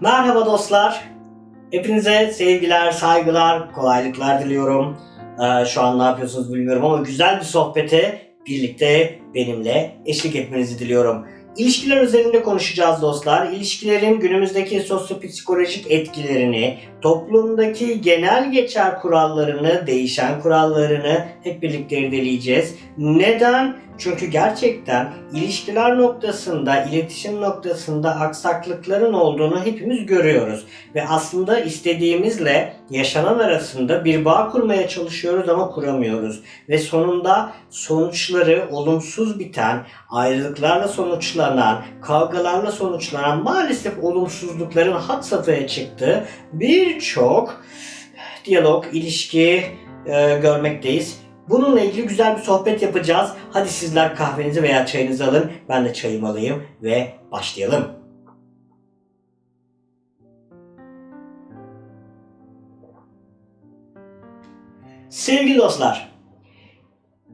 Merhaba dostlar. Hepinize sevgiler, saygılar, kolaylıklar diliyorum. Ee, şu an ne yapıyorsunuz bilmiyorum ama güzel bir sohbete birlikte benimle eşlik etmenizi diliyorum. İlişkiler üzerinde konuşacağız dostlar. İlişkilerin günümüzdeki sosyopsikolojik etkilerini, toplumdaki genel geçer kurallarını, değişen kurallarını hep birlikte irdeleyeceğiz. Neden? Çünkü gerçekten ilişkiler noktasında, iletişim noktasında aksaklıkların olduğunu hepimiz görüyoruz. Ve aslında istediğimizle yaşanan arasında bir bağ kurmaya çalışıyoruz ama kuramıyoruz. Ve sonunda sonuçları olumsuz biten, ayrılıklarla sonuçlanan, kavgalarla sonuçlanan maalesef olumsuzlukların had safhaya çıktığı birçok diyalog, ilişki e, görmekteyiz. Bununla ilgili güzel bir sohbet yapacağız. Hadi sizler kahvenizi veya çayınızı alın. Ben de çayımı alayım ve başlayalım. Sevgili dostlar,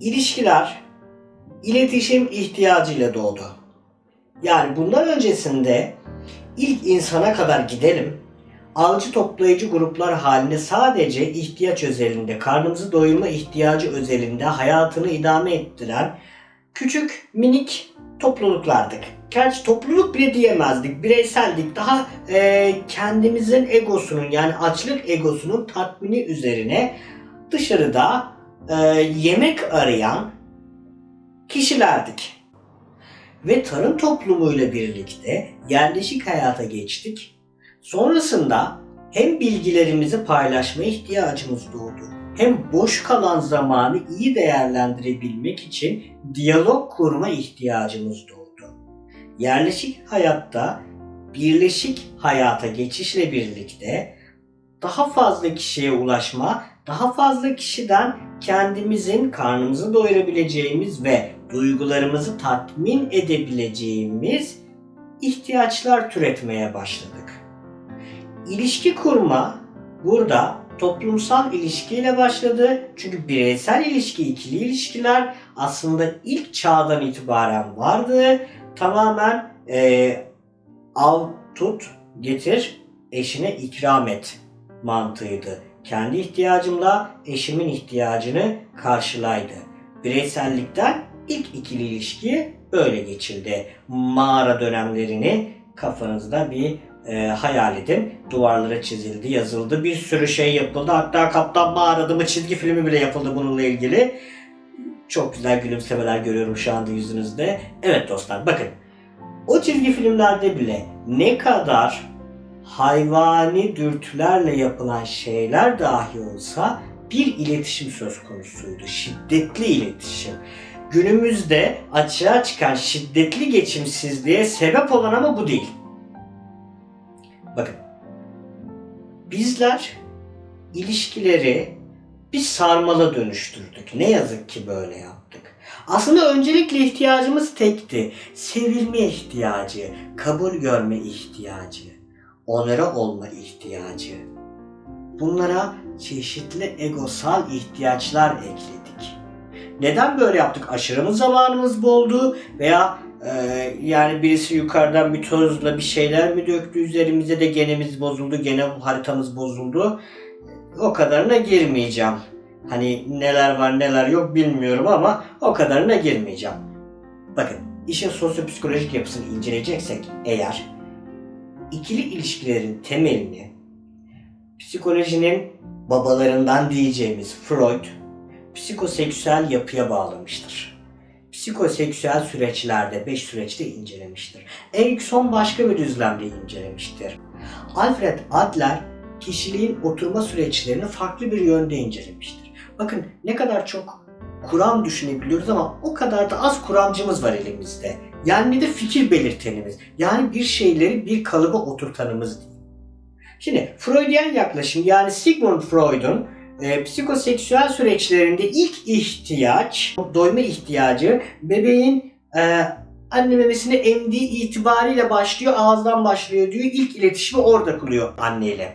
ilişkiler iletişim ihtiyacıyla doğdu. Yani bundan öncesinde ilk insana kadar gidelim, avcı toplayıcı gruplar halinde sadece ihtiyaç özelinde, karnımızı doyurma ihtiyacı özelinde hayatını idame ettiren küçük minik topluluklardık. Gerçi topluluk bile diyemezdik, bireyseldik. Daha e, kendimizin egosunun yani açlık egosunun tatmini üzerine dışarıda e, yemek arayan kişilerdik. Ve tarım toplumuyla birlikte yerleşik hayata geçtik Sonrasında hem bilgilerimizi paylaşma ihtiyacımız doğdu. Hem boş kalan zamanı iyi değerlendirebilmek için diyalog kurma ihtiyacımız doğdu. Yerleşik hayatta birleşik hayata geçişle birlikte daha fazla kişiye ulaşma, daha fazla kişiden kendimizin karnımızı doyurabileceğimiz ve duygularımızı tatmin edebileceğimiz ihtiyaçlar türetmeye başladık. İlişki kurma burada toplumsal ilişkiyle başladı. Çünkü bireysel ilişki, ikili ilişkiler aslında ilk çağdan itibaren vardı. Tamamen e, al, tut, getir, eşine ikram et mantığıydı. Kendi ihtiyacımla eşimin ihtiyacını karşılaydı. Bireysellikten ilk ikili ilişki böyle geçildi. Mağara dönemlerini kafanızda bir e, hayal edin. Duvarlara çizildi, yazıldı. Bir sürü şey yapıldı. Hatta Kaptan Mağarada mı çizgi filmi bile yapıldı bununla ilgili. Çok güzel gülümsemeler görüyorum şu anda yüzünüzde. Evet dostlar bakın. O çizgi filmlerde bile ne kadar hayvani dürtülerle yapılan şeyler dahi olsa bir iletişim söz konusuydu. Şiddetli iletişim. Günümüzde açığa çıkan şiddetli geçimsizliğe sebep olan ama bu değil. Bakın. Bizler ilişkileri bir sarmala dönüştürdük. Ne yazık ki böyle yaptık. Aslında öncelikle ihtiyacımız tekti. Sevilme ihtiyacı, kabul görme ihtiyacı, onara olma ihtiyacı. Bunlara çeşitli egosal ihtiyaçlar ekledik. Neden böyle yaptık? Aşırı mı zamanımız boldu veya ee, yani birisi yukarıdan bir tozla bir şeyler mi döktü üzerimize de genemiz bozuldu, gene haritamız bozuldu. O kadarına girmeyeceğim. Hani neler var neler yok bilmiyorum ama o kadarına girmeyeceğim. Bakın işin sosyopsikolojik yapısını inceleyeceksek eğer ikili ilişkilerin temelini psikolojinin babalarından diyeceğimiz Freud psikoseksüel yapıya bağlamıştır psikoseksüel süreçlerde 5 süreçte incelemiştir. Erikson başka bir düzlemde incelemiştir. Alfred Adler kişiliğin oturma süreçlerini farklı bir yönde incelemiştir. Bakın ne kadar çok kuram düşünebiliyoruz ama o kadar da az kuramcımız var elimizde. Yani de fikir belirtenimiz. Yani bir şeyleri bir kalıba oturtanımız değil. Şimdi Freudian yaklaşım yani Sigmund Freud'un e, psikoseksüel süreçlerinde ilk ihtiyaç, doyma ihtiyacı bebeğin e, anne memesini emdiği itibariyle başlıyor, ağızdan başlıyor diyor. İlk iletişimi orada kuruyor anneyle.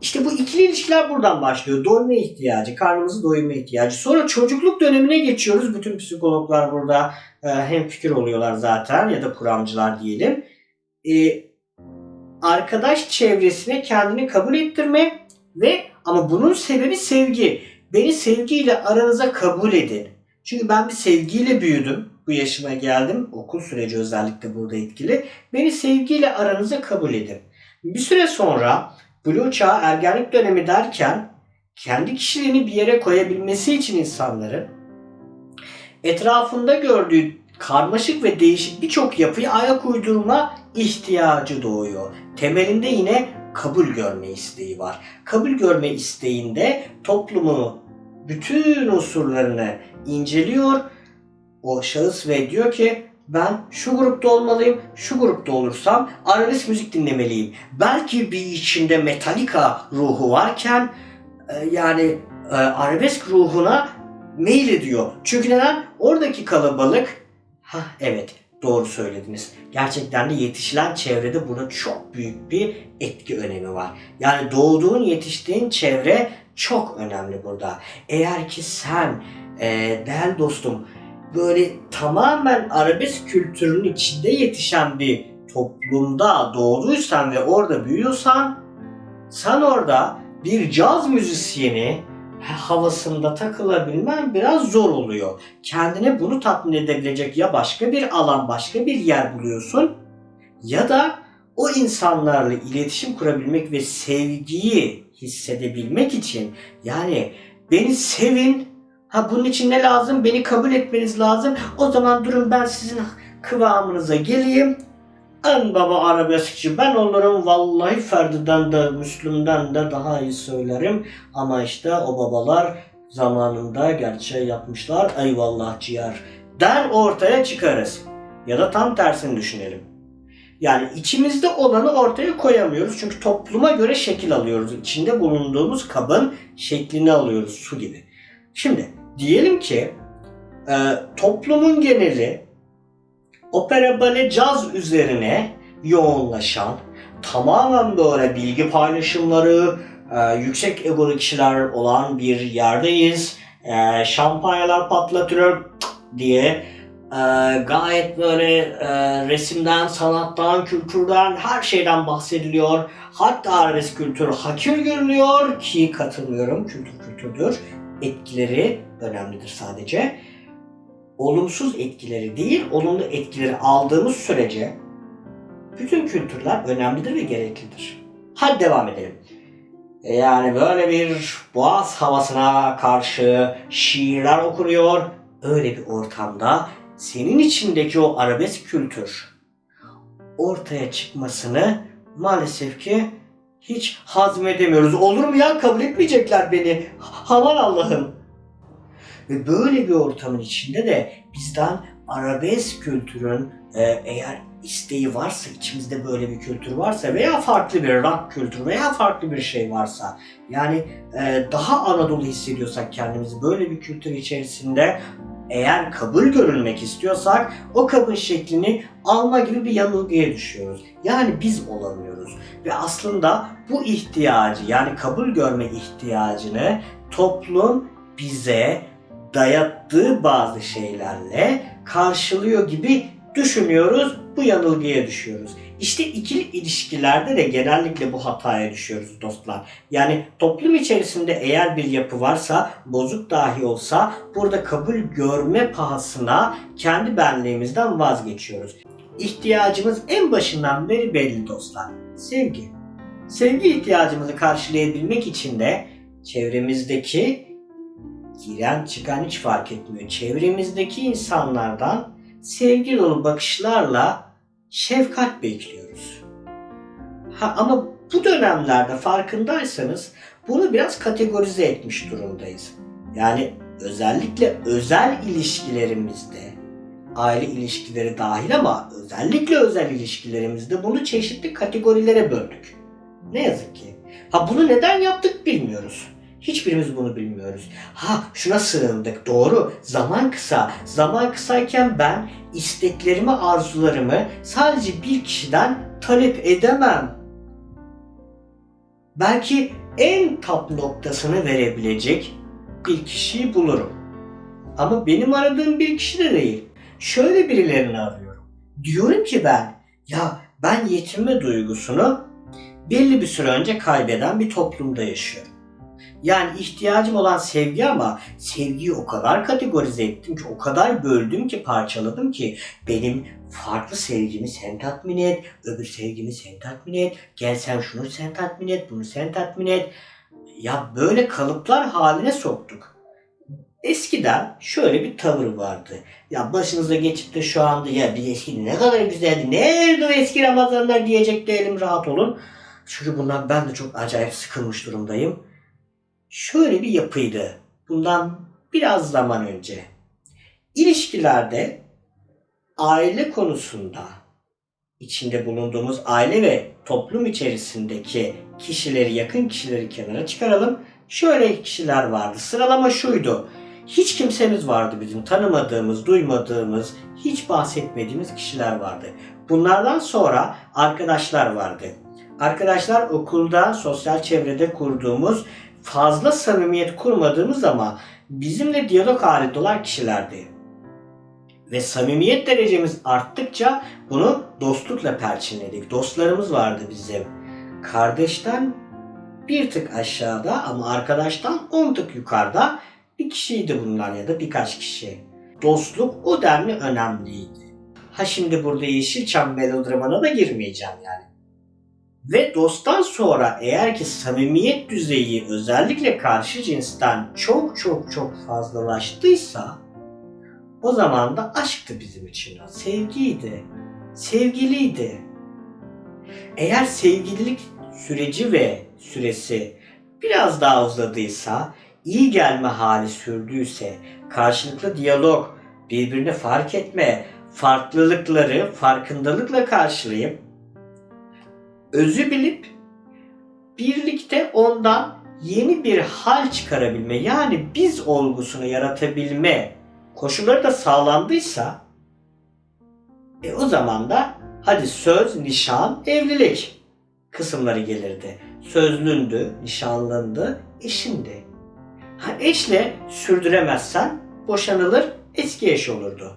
İşte bu ikili ilişkiler buradan başlıyor. Doyma ihtiyacı, karnımızı doyurma ihtiyacı. Sonra çocukluk dönemine geçiyoruz. Bütün psikologlar burada e, hem fikir oluyorlar zaten ya da kuramcılar diyelim. E, arkadaş çevresine kendini kabul ettirme ve ama bunun sebebi sevgi. Beni sevgiyle aranıza kabul edin. Çünkü ben bir sevgiyle büyüdüm. Bu yaşıma geldim. Okul süreci özellikle burada etkili. Beni sevgiyle aranıza kabul edin. Bir süre sonra Blue çağı ergenlik dönemi derken kendi kişiliğini bir yere koyabilmesi için insanların etrafında gördüğü karmaşık ve değişik birçok yapıya ayak uydurma ihtiyacı doğuyor. Temelinde yine kabul görme isteği var. Kabul görme isteğinde toplumu bütün unsurlarını inceliyor o şahıs ve diyor ki ben şu grupta olmalıyım, şu grupta olursam arabesk müzik dinlemeliyim. Belki bir içinde Metallica ruhu varken e, yani e, arabesk ruhuna meyil ediyor. Çünkü neden? Oradaki kalabalık ha evet doğru söylediniz. Gerçekten de yetişilen çevrede buna çok büyük bir etki önemi var. Yani doğduğun yetiştiğin çevre çok önemli burada. Eğer ki sen e, değerli dostum böyle tamamen arabesk kültürünün içinde yetişen bir toplumda doğduysan ve orada büyüyorsan sen orada bir caz müzisyeni havasında takılabilmen biraz zor oluyor. Kendine bunu tatmin edebilecek ya başka bir alan, başka bir yer buluyorsun ya da o insanlarla iletişim kurabilmek ve sevgiyi hissedebilmek için yani beni sevin Ha bunun için ne lazım? Beni kabul etmeniz lazım. O zaman durun ben sizin kıvamınıza geleyim. En baba arabeskçi ben olurum. Vallahi Ferdi'den de Müslüm'den de daha iyi söylerim. Ama işte o babalar zamanında gerçeği yapmışlar. Eyvallah ciğer. Der ortaya çıkarız. Ya da tam tersini düşünelim. Yani içimizde olanı ortaya koyamıyoruz. Çünkü topluma göre şekil alıyoruz. İçinde bulunduğumuz kabın şeklini alıyoruz su gibi. Şimdi diyelim ki e, toplumun geneli opera bale caz üzerine yoğunlaşan tamamen böyle bilgi paylaşımları e, yüksek egolu kişiler olan bir yerdeyiz. E, şampanyalar patlatıyor diye e, gayet böyle resimden, sanattan, kültürden her şeyden bahsediliyor. Hatta arabesk kültür hakir görülüyor ki katılmıyorum kültür kültürdür etkileri önemlidir sadece. Olumsuz etkileri değil, olumlu etkileri aldığımız sürece bütün kültürler önemlidir ve gereklidir. Hadi devam edelim. Yani böyle bir boğaz havasına karşı şiirler okunuyor. Öyle bir ortamda senin içindeki o arabesk kültür ortaya çıkmasını maalesef ki hiç hazmedemiyoruz. Olur mu ya kabul etmeyecekler beni. Aman Allah'ım. Ve böyle bir ortamın içinde de bizden arabesk kültürün e, eğer isteği varsa, içimizde böyle bir kültür varsa veya farklı bir rock kültürü veya farklı bir şey varsa yani e, daha Anadolu hissediyorsak kendimizi böyle bir kültür içerisinde eğer kabul görülmek istiyorsak o kabul şeklini alma gibi bir yanılgıya düşüyoruz. Yani biz olamıyoruz. Ve aslında bu ihtiyacı yani kabul görme ihtiyacını toplum bize dayattığı bazı şeylerle karşılıyor gibi düşünüyoruz. Bu yanılgıya düşüyoruz. İşte ikili ilişkilerde de genellikle bu hataya düşüyoruz dostlar. Yani toplum içerisinde eğer bir yapı varsa, bozuk dahi olsa burada kabul görme pahasına kendi benliğimizden vazgeçiyoruz. İhtiyacımız en başından beri belli dostlar. Sevgi. Sevgi ihtiyacımızı karşılayabilmek için de çevremizdeki giren çıkan hiç fark etmiyor. Çevremizdeki insanlardan sevgi dolu bakışlarla şefkat bekliyoruz. Ha, ama bu dönemlerde farkındaysanız bunu biraz kategorize etmiş durumdayız. Yani özellikle özel ilişkilerimizde, aile ilişkileri dahil ama özellikle özel ilişkilerimizde bunu çeşitli kategorilere böldük. Ne yazık ki. Ha bunu neden yaptık bilmiyoruz. Hiçbirimiz bunu bilmiyoruz. Ha şuna sığındık doğru. Zaman kısa. Zaman kısayken ben isteklerimi, arzularımı sadece bir kişiden talep edemem. Belki en tap noktasını verebilecek bir kişiyi bulurum. Ama benim aradığım bir kişi de değil. Şöyle birilerini arıyorum. Diyorum ki ben ya ben yetinme duygusunu belli bir süre önce kaybeden bir toplumda yaşıyor. Yani ihtiyacım olan sevgi ama sevgiyi o kadar kategorize ettim ki, o kadar böldüm ki, parçaladım ki benim farklı sevgimi sen tatmin et, öbür sevgimi sen tatmin et, gel sen şunu sen tatmin et, bunu sen tatmin et. Ya böyle kalıplar haline soktuk. Eskiden şöyle bir tavır vardı. Ya başınıza geçip de şu anda ya bir eski ne kadar güzeldi. Nerede o eski Ramazanlar diyecek de elim rahat olun. Çünkü bundan ben de çok acayip sıkılmış durumdayım. Şöyle bir yapıydı. Bundan biraz zaman önce. İlişkilerde aile konusunda içinde bulunduğumuz aile ve toplum içerisindeki kişileri, yakın kişileri kenara çıkaralım. Şöyle kişiler vardı. Sıralama şuydu. Hiç kimsemiz vardı bizim tanımadığımız, duymadığımız, hiç bahsetmediğimiz kişiler vardı. Bunlardan sonra arkadaşlar vardı. Arkadaşlar okulda, sosyal çevrede kurduğumuz, fazla samimiyet kurmadığımız ama bizimle diyalog halinde olan kişilerdi. Ve samimiyet derecemiz arttıkça bunu dostlukla perçinledik. Dostlarımız vardı bizim. Kardeşten bir tık aşağıda ama arkadaştan on tık yukarıda bir kişiydi bunlar ya da birkaç kişi. Dostluk o denli önemliydi. Ha şimdi burada Yeşilçam melodramına da girmeyeceğim yani. Ve dosttan sonra eğer ki samimiyet düzeyi özellikle karşı cinsten çok çok çok fazlalaştıysa o zaman da aşktı bizim için. Sevgiydi. Sevgiliydi. Eğer sevgililik süreci ve süresi biraz daha uzadıysa, iyi gelme hali sürdüyse, karşılıklı diyalog, birbirini fark etme, farklılıkları farkındalıkla karşılayıp, özü bilip, birlikte ondan yeni bir hal çıkarabilme, yani biz olgusunu yaratabilme koşulları da sağlandıysa, e o zaman da hadi söz, nişan, evlilik kısımları gelirdi. Sözlündü, nişanlındı, eşindi. Ha eşle sürdüremezsen boşanılır, eski eş olurdu.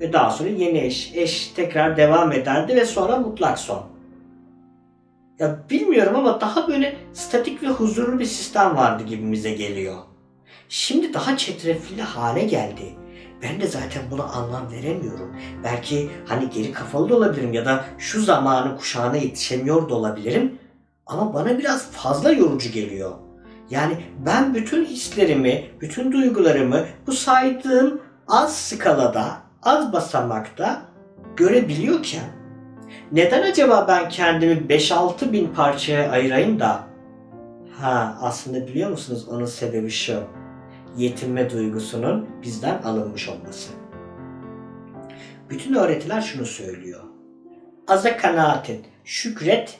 Ve daha sonra yeni eş, eş tekrar devam ederdi ve sonra mutlak son. Ya bilmiyorum ama daha böyle statik ve huzurlu bir sistem vardı gibimize geliyor. Şimdi daha çetrefilli hale geldi. Ben de zaten buna anlam veremiyorum. Belki hani geri kafalı da olabilirim ya da şu zamanı kuşağına yetişemiyor da olabilirim. Ama bana biraz fazla yorucu geliyor. Yani ben bütün hislerimi, bütün duygularımı bu saydığım az skalada, az basamakta görebiliyorken neden acaba ben kendimi 5-6 bin parçaya ayırayım da ha aslında biliyor musunuz onun sebebi şu yetinme duygusunun bizden alınmış olması. Bütün öğretiler şunu söylüyor. Aza kanaat et, şükret,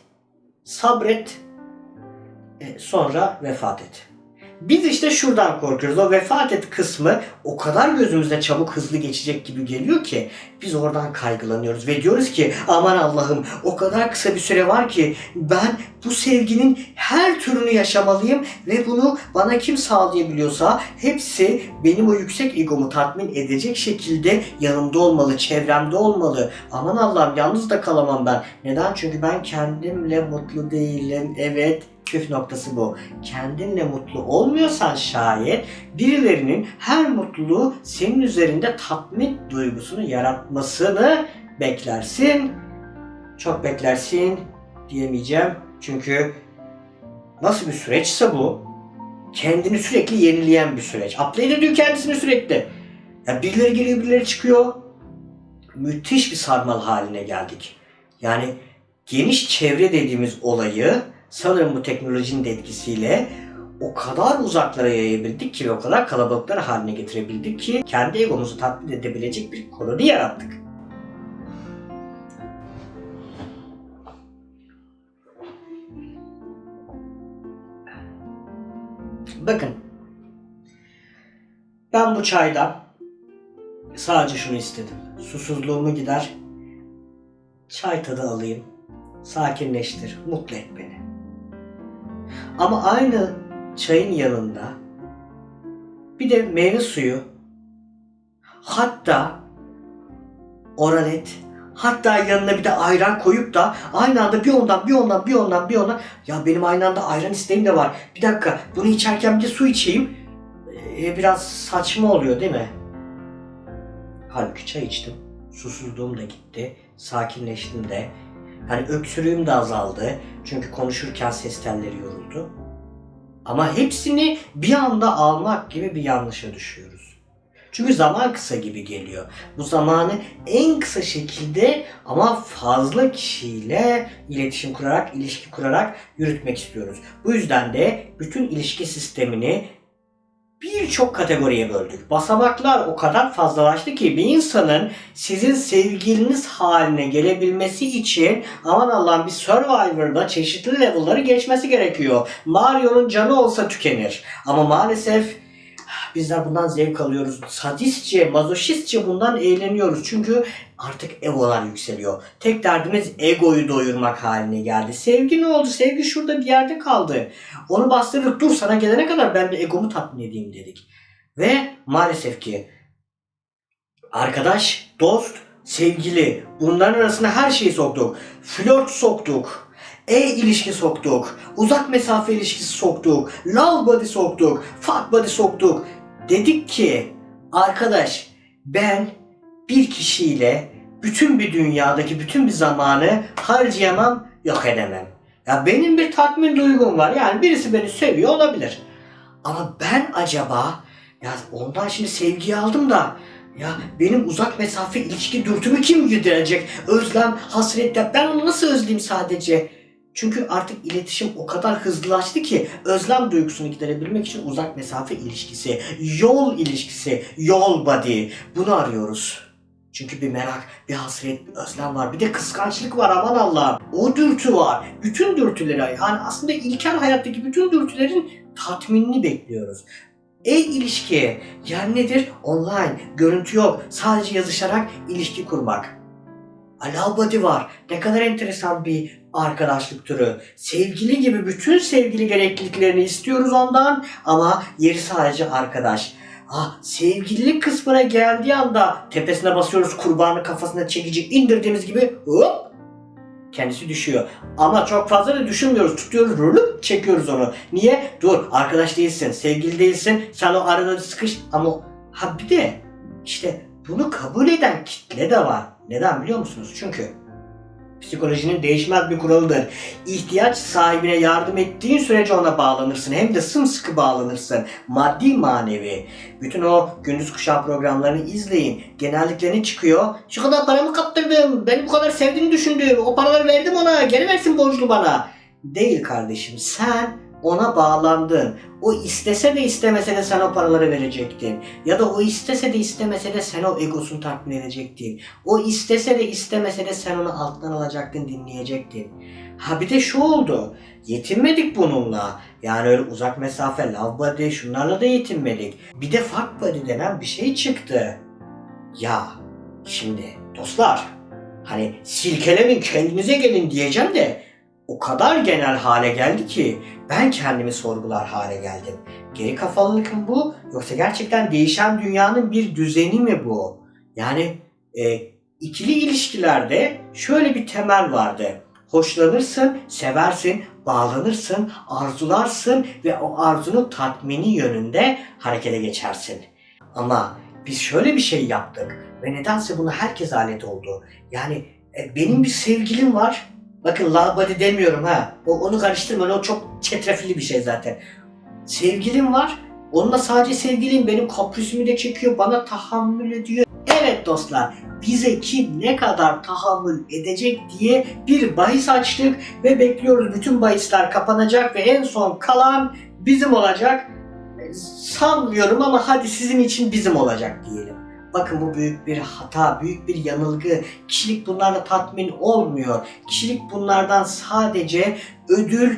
sabret, e, sonra vefat et. Biz işte şuradan korkuyoruz. O vefat et kısmı o kadar gözümüzde çabuk hızlı geçecek gibi geliyor ki biz oradan kaygılanıyoruz ve diyoruz ki aman Allah'ım o kadar kısa bir süre var ki ben bu sevginin her türünü yaşamalıyım ve bunu bana kim sağlayabiliyorsa hepsi benim o yüksek egomu tatmin edecek şekilde yanımda olmalı, çevremde olmalı. Aman Allah'ım yalnız da kalamam ben. Neden? Çünkü ben kendimle mutlu değilim. Evet, püf noktası bu. Kendinle mutlu olmuyorsan şayet birilerinin her mutluluğu senin üzerinde tatmin duygusunu yaratmasını beklersin. Çok beklersin diyemeyeceğim. Çünkü nasıl bir süreçse bu kendini sürekli yenileyen bir süreç. Upgrade ediyor kendisini sürekli. Ya birileri geliyor birileri çıkıyor. Müthiş bir sarmal haline geldik. Yani geniş çevre dediğimiz olayı sanırım bu teknolojinin de etkisiyle o kadar uzaklara yayabildik ki ve o kadar kalabalıklar haline getirebildik ki kendi egomuzu tatmin edebilecek bir koloni yarattık. Bakın. Ben bu çaydan sadece şunu istedim. Susuzluğumu gider. Çay tadı alayım. Sakinleştir. Mutlu et beni. Ama aynı çayın yanında bir de meyve suyu hatta oralet Hatta yanına bir de ayran koyup da aynı anda bir ondan bir ondan bir ondan bir ondan ya benim aynı anda ayran isteğim de var. Bir dakika bunu içerken bir de su içeyim. Ee, biraz saçma oluyor değil mi? Halbuki çay içtim. Susuzluğum da gitti. Sakinleştim de. Hani öksürüğüm de azaldı. Çünkü konuşurken ses telleri yoruldu. Ama hepsini bir anda almak gibi bir yanlışa düşüyoruz. Çünkü zaman kısa gibi geliyor. Bu zamanı en kısa şekilde ama fazla kişiyle iletişim kurarak, ilişki kurarak yürütmek istiyoruz. Bu yüzden de bütün ilişki sistemini birçok kategoriye böldük. Basamaklar o kadar fazlalaştı ki bir insanın sizin sevgiliniz haline gelebilmesi için aman Allah'ım bir Survivor'da çeşitli level'ları geçmesi gerekiyor. Mario'nun canı olsa tükenir. Ama maalesef bizler bundan zevk alıyoruz. Sadistçe, mazoşistçe bundan eğleniyoruz. Çünkü artık egolar yükseliyor. Tek derdimiz egoyu doyurmak haline geldi. Sevgi ne oldu? Sevgi şurada bir yerde kaldı. Onu bastırdık. Dur sana gelene kadar ben bir egomu tatmin edeyim dedik. Ve maalesef ki arkadaş, dost, sevgili bunların arasına her şeyi soktuk. Flört soktuk. E-ilişki soktuk. Uzak mesafe ilişkisi soktuk. Love body soktuk. Fuck body soktuk. Dedik ki arkadaş ben bir kişiyle bütün bir dünyadaki bütün bir zamanı harcayamam, yok edemem. Ya benim bir tatmin duygum var. Yani birisi beni seviyor olabilir. Ama ben acaba ya ondan şimdi sevgiyi aldım da ya benim uzak mesafe ilişki dürtümü kim giderecek? Özlem, hasret ya ben onu nasıl özleyeyim sadece? Çünkü artık iletişim o kadar hızlılaştı ki özlem duygusunu giderebilmek için uzak mesafe ilişkisi, yol ilişkisi, yol body bunu arıyoruz. Çünkü bir merak, bir hasret, bir özlem var. Bir de kıskançlık var aman Allah'ım. O dürtü var. Bütün dürtüleri yani aslında ilkel hayattaki bütün dürtülerin tatminini bekliyoruz. E-ilişki yani nedir? Online, görüntü yok. Sadece yazışarak ilişki kurmak. Alal body var. Ne kadar enteresan bir arkadaşlık türü. Sevgili gibi bütün sevgili gerekliliklerini istiyoruz ondan ama yeri sadece arkadaş. Ah sevgililik kısmına geldiği anda tepesine basıyoruz kurbanı kafasına çekici indirdiğimiz gibi hop kendisi düşüyor. Ama çok fazla da düşünmüyoruz. Tutuyoruz rulup çekiyoruz onu. Niye? Dur arkadaş değilsin, sevgili değilsin. Sen o arada sıkış ama ha bir de işte bunu kabul eden kitle de var. Neden biliyor musunuz? Çünkü psikolojinin değişmez bir kuralıdır. İhtiyaç sahibine yardım ettiğin sürece ona bağlanırsın. Hem de sımsıkı bağlanırsın. Maddi manevi. Bütün o gündüz kuşağı programlarını izleyin. Genellikle ne çıkıyor? Şu kadar paramı kaptırdım. Beni bu kadar sevdiğini düşündüm. O paraları verdim ona. Geri versin borcunu bana. Değil kardeşim. Sen ona bağlandın. O istese de istemese de sen o paraları verecektin. Ya da o istese de istemese de sen o egosunu tatmin edecektin. O istese de istemese de sen onu alttan alacaktın, dinleyecektin. Ha bir de şu oldu. Yetinmedik bununla. Yani öyle uzak mesafe, love body şunlarla da yetinmedik. Bir de fuck body denen bir şey çıktı. Ya şimdi dostlar hani silkelemin kendinize gelin diyeceğim de o kadar genel hale geldi ki ben kendimi sorgular hale geldim. Geri kafalılık mı bu yoksa gerçekten değişen dünyanın bir düzeni mi bu? Yani e, ikili ilişkilerde şöyle bir temel vardı. Hoşlanırsın, seversin, bağlanırsın, arzularsın ve o arzunun tatmini yönünde harekete geçersin. Ama biz şöyle bir şey yaptık ve nedense buna herkes alet oldu. Yani e, benim bir sevgilim var. Bakın body demiyorum ha. O, onu karıştırmayın. O çok çetrefilli bir şey zaten. Sevgilim var. Onunla sadece sevgiliyim. Benim kaprisimi de çekiyor. Bana tahammül ediyor. Evet dostlar. Bize kim ne kadar tahammül edecek diye bir bahis açtık ve bekliyoruz. Bütün bahisler kapanacak ve en son kalan bizim olacak. Sanmıyorum ama hadi sizin için bizim olacak diyelim. Bakın bu büyük bir hata, büyük bir yanılgı. Kişilik bunlarla tatmin olmuyor. Kişilik bunlardan sadece ödül,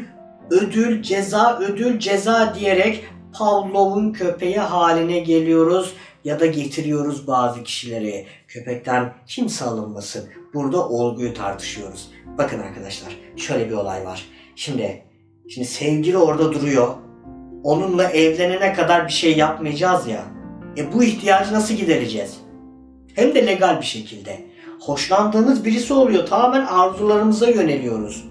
ödül, ceza, ödül, ceza diyerek Pavlov'un köpeği haline geliyoruz ya da getiriyoruz bazı kişileri. Köpekten kimse alınmasın. Burada olguyu tartışıyoruz. Bakın arkadaşlar şöyle bir olay var. Şimdi şimdi sevgili orada duruyor. Onunla evlenene kadar bir şey yapmayacağız ya. E bu ihtiyacı nasıl gidereceğiz? Hem de legal bir şekilde. hoşlandığımız birisi oluyor. Tamamen arzularımıza yöneliyoruz.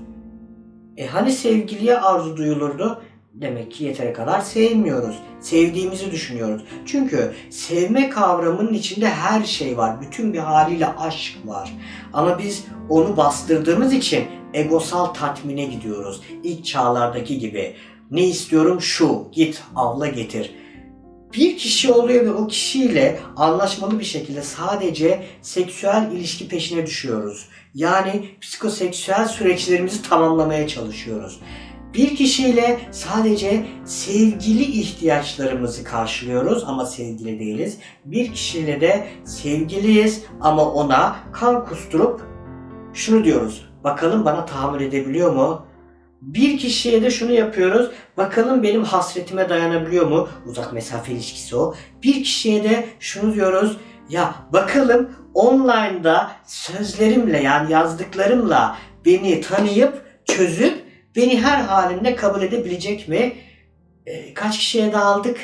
E hani sevgiliye arzu duyulurdu? Demek ki yeteri kadar sevmiyoruz. Sevdiğimizi düşünüyoruz. Çünkü sevme kavramının içinde her şey var. Bütün bir haliyle aşk var. Ama biz onu bastırdığımız için egosal tatmine gidiyoruz. İlk çağlardaki gibi. Ne istiyorum? Şu. Git avla getir. Bir kişi oluyor ve o kişiyle anlaşmalı bir şekilde sadece seksüel ilişki peşine düşüyoruz. Yani psikoseksüel süreçlerimizi tamamlamaya çalışıyoruz. Bir kişiyle sadece sevgili ihtiyaçlarımızı karşılıyoruz ama sevgili değiliz. Bir kişiyle de sevgiliyiz ama ona kan kusturup şunu diyoruz. Bakalım bana tahammül edebiliyor mu? Bir kişiye de şunu yapıyoruz. Bakalım benim hasretime dayanabiliyor mu? Uzak mesafe ilişkisi o. Bir kişiye de şunu diyoruz. Ya bakalım online'da sözlerimle yani yazdıklarımla beni tanıyıp çözüp beni her halimle kabul edebilecek mi? Ee, kaç kişiye de aldık?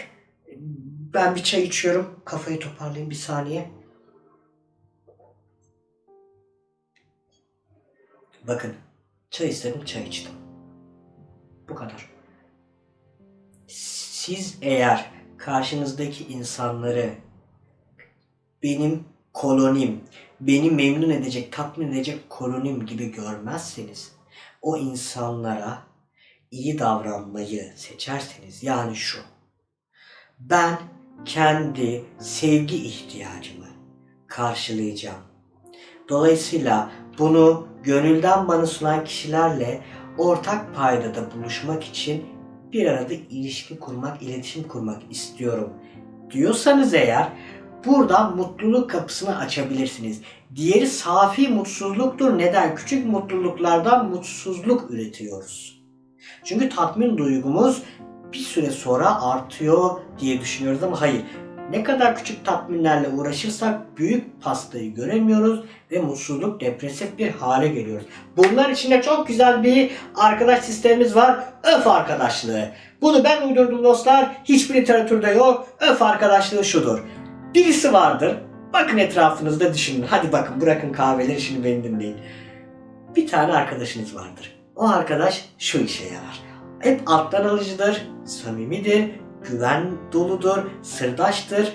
Ben bir çay içiyorum. Kafayı toparlayayım bir saniye. Bakın çay istedim çay içtim. Bu kadar. Siz eğer karşınızdaki insanları benim kolonim, beni memnun edecek, tatmin edecek kolonim gibi görmezseniz o insanlara iyi davranmayı seçerseniz yani şu. Ben kendi sevgi ihtiyacımı karşılayacağım. Dolayısıyla bunu gönülden bana sunan kişilerle ortak paydada buluşmak için bir arada ilişki kurmak, iletişim kurmak istiyorum diyorsanız eğer buradan mutluluk kapısını açabilirsiniz. Diğeri safi mutsuzluktur. Neden? Küçük mutluluklardan mutsuzluk üretiyoruz. Çünkü tatmin duygumuz bir süre sonra artıyor diye düşünüyoruz ama hayır. Ne kadar küçük tatminlerle uğraşırsak büyük pastayı göremiyoruz ve mutsuzluk, depresif bir hale geliyoruz. Bunlar içinde çok güzel bir arkadaş sistemimiz var. Öf arkadaşlığı. Bunu ben uydurdum dostlar. Hiçbir literatürde yok. Öf arkadaşlığı şudur. Birisi vardır. Bakın etrafınızda düşünün. Hadi bakın bırakın kahveleri şimdi beni dinleyin. Bir tane arkadaşınız vardır. O arkadaş şu işe yarar. Hep alttan alıcıdır, samimidir, güven doludur, sırdaştır.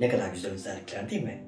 Ne kadar güzel özellikler değil mi?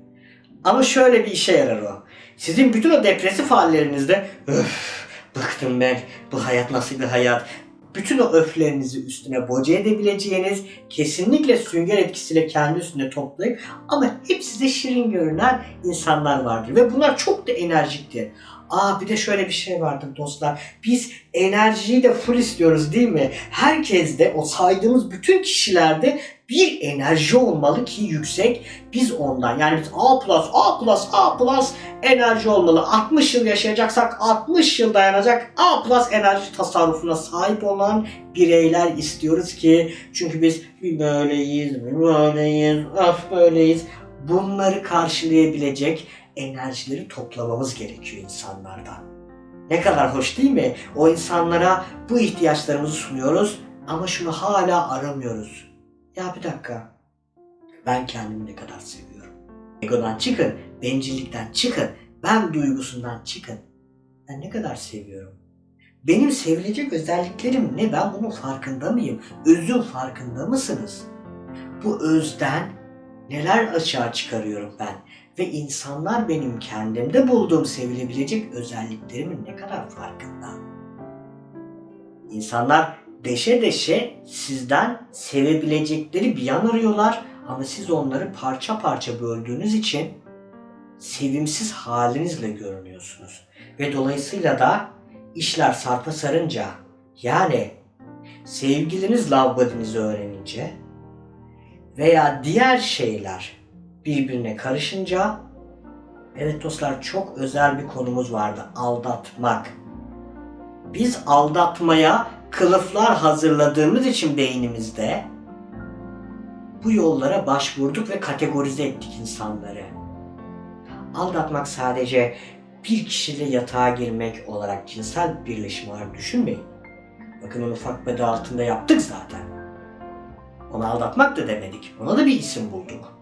Ama şöyle bir işe yarar o. Sizin bütün o depresif hallerinizde öf bıktım ben bu hayat nasıl bir hayat bütün o öflerinizi üstüne boca edebileceğiniz, kesinlikle sünger etkisiyle kendi üstüne toplayıp ama hep size şirin görünen insanlar vardır. Ve bunlar çok da enerjiktir. Aa bir de şöyle bir şey vardır dostlar. Biz enerjiyi de full istiyoruz değil mi? Herkes de o saydığımız bütün kişilerde bir enerji olmalı ki yüksek. Biz ondan yani biz A+, A+, A+, enerji olmalı. 60 yıl yaşayacaksak 60 yıl dayanacak A enerji tasarrufuna sahip olan bireyler istiyoruz ki çünkü biz böyleyiz, böyleyiz, of böyleyiz. Bunları karşılayabilecek enerjileri toplamamız gerekiyor insanlardan. Ne kadar hoş değil mi? O insanlara bu ihtiyaçlarımızı sunuyoruz ama şunu hala aramıyoruz. Ya bir dakika. Ben kendimi ne kadar seviyorum. Egodan çıkın, bencillikten çıkın, ben duygusundan çıkın. Ben ne kadar seviyorum. Benim sevilecek özelliklerim ne? Ben bunun farkında mıyım? Özün farkında mısınız? Bu özden neler açığa çıkarıyorum ben? Ve insanlar benim kendimde bulduğum sevilebilecek özelliklerimin ne kadar farkında? İnsanlar deşe deşe sizden sevebilecekleri bir yan arıyorlar ama siz onları parça parça böldüğünüz için sevimsiz halinizle görünüyorsunuz. Ve dolayısıyla da işler sarpa sarınca yani sevgiliniz lavbadinizi öğrenince veya diğer şeyler birbirine karışınca evet dostlar çok özel bir konumuz vardı aldatmak. Biz aldatmaya kılıflar hazırladığımız için beynimizde bu yollara başvurduk ve kategorize ettik insanları. Aldatmak sadece bir kişiyle yatağa girmek olarak cinsel bir birleşim olarak düşünmeyin. Bakın onu ufak beda altında yaptık zaten. Ona aldatmak da demedik. Ona da bir isim bulduk.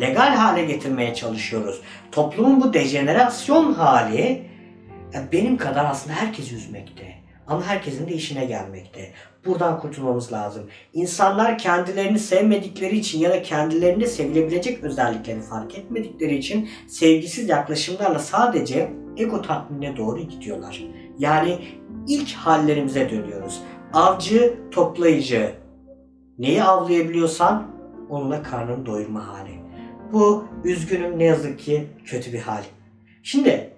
Legal hale getirmeye çalışıyoruz. Toplumun bu dejenerasyon hali benim kadar aslında herkes üzmekte. Ama herkesin de işine gelmekte. Buradan kurtulmamız lazım. İnsanlar kendilerini sevmedikleri için ya da kendilerinde sevilebilecek özelliklerini fark etmedikleri için sevgisiz yaklaşımlarla sadece ego tatminine doğru gidiyorlar. Yani ilk hallerimize dönüyoruz. Avcı, toplayıcı. Neyi avlayabiliyorsan onunla karnını doyurma hali. Bu üzgünüm ne yazık ki kötü bir hal. Şimdi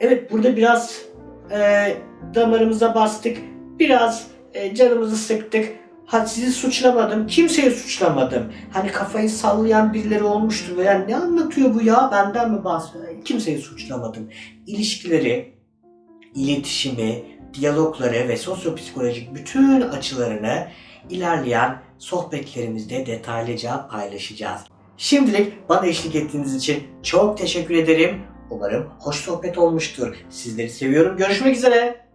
evet burada biraz e, damarımıza bastık. Biraz e, canımızı sıktık. Ha sizi suçlamadım. Kimseyi suçlamadım. Hani kafayı sallayan birileri olmuştur. veya ne anlatıyor bu ya? Benden mi bahsediyor? Kimseyi suçlamadım. İlişkileri, iletişimi, diyalogları ve sosyopsikolojik bütün açılarını ilerleyen sohbetlerimizde detaylıca paylaşacağız. Şimdilik bana eşlik ettiğiniz için çok teşekkür ederim. Umarım hoş sohbet olmuştur. Sizleri seviyorum. Görüşmek üzere.